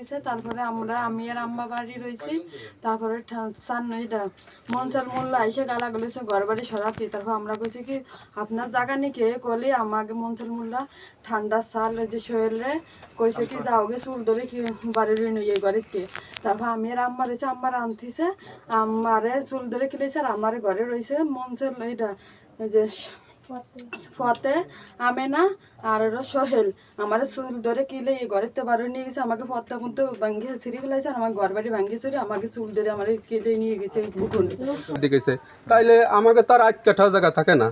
গেছে, তারপরে আমরা, আমি আর আম্মা বাড়ি রয়েছি, তারপরে সান এটা মঞ্চাল মোল্লা এসে গালা গলেছে ঘর বাড়ি সরাতে। তারপর আমরা কইছি কি, আপনার জায়গা নিকে কলে আমাকে মঞ্চাল মোল্লা, ঠান্ডা সাল যে শরীরে কইছে কি যাওগে চুল ধরে কি বাড়ির নিয়ে কে তারপর আমি আর আম্মা রয়েছে আম্মার আনতিছে আমারে চুল ধরে খেলেছে আর আমার ঘরে রয়েছে মঞ্চাল এটা এই যে ফতে আমেনা আর ওরা সোহেল। আমার চুল ধরে কিলে এই ঘরের তো বারো নিয়ে গেছে আমাকে ফতটা মতো ভাঙ্গি ছিঁড়ে ফেলাইছে আর আমার ঘর বাড়ি ভাঙ্গি চুরি আমাকে চুল ধরে আমার কেটে নিয়ে গেছে বুকুনে দিকেছে তাইলে আমাকে তার আট কাঠা জায়গা থাকে না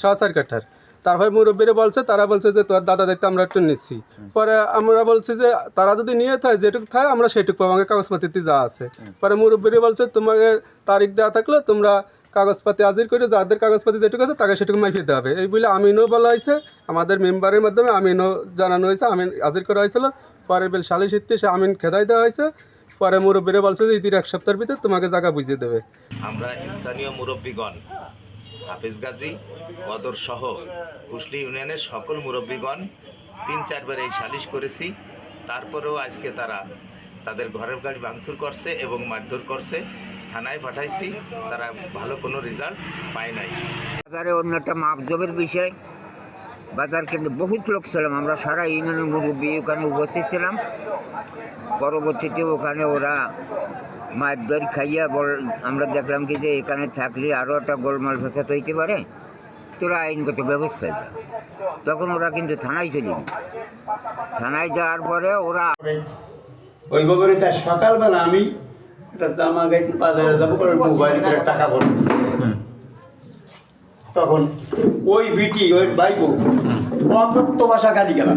ছ চার কাঠার। তারপরে মুরব্বীরা বলছে তারা বলছে যে তোর দাদা দেখতে আমরা একটু নিচ্ছি। পরে আমরা বলছি যে তারা যদি নিয়ে থাকে যেটুকু থাকে আমরা সেটুকু। পাবো আমাকে কাগজপাতিতে যা আছে। পরে মুরব্বীরা বলছে তোমাকে তারিখ দেওয়া থাকলে তোমরা কাগজপাতি হাজির করে যাদের কাগজপাতি যেটুকু আছে তাকে সেটুকু মাইফে দিতে হবে। এই বলে আমিনও বলা হয়েছে, আমাদের মেম্বারের মাধ্যমে আমিনও জানানো হয়েছে, আমিন হাজির করা হয়েছিল। পরের বেল সালিশ ইত্যে সে আমিন খেদাই দেওয়া হয়েছে। পরে মুরব্বীরা বলছে যে ইতির এক সপ্তাহের ভিতরে তোমাকে জায়গা বুঝিয়ে দেবে। আমরা স্থানীয় মুরব্বীগণ, হাফিজ গাজী, বদর সহ কুশলি ইউনিয়নের সকল মুরব্বীগণ তিন চারবার এই সালিশ করেছি। তারপরেও আজকে তারা তাদের ঘরের গাড়ি ভাঙচুর করছে এবং মারধর করছে। থানায় পাঠাইছি তারা ভালো কোনো রেজাল্ট পায় নাই। বাজারে অন্য একটা মাপজবের বিষয়। বাজার কিন্তু বহুত লোক ছিলাম আমরা সারা ইউনিয়নের মুরব্বী ওখানে উপস্থিত ছিলাম। পরবর্তীতে ওখানে ওরা মায়ের দই খাইয়া বল আমরা দেখলাম কি যে এখানে থাকলে আরও একটা গোলমাল ফেসাদ হইতে পারে তোরা আইনগত ব্যবস্থা তখন ওরা কিন্তু থানায় চলে থানায় যাওয়ার পরে ওরা ওই খবরে তার সকালবেলা আমি একটা জামা গাইতে বাজারে যাব করে মোবাইল করে টাকা ভরবো। তখন ওই বিটি ওই বাইব অকথ্য ভাষা গালি গেলাম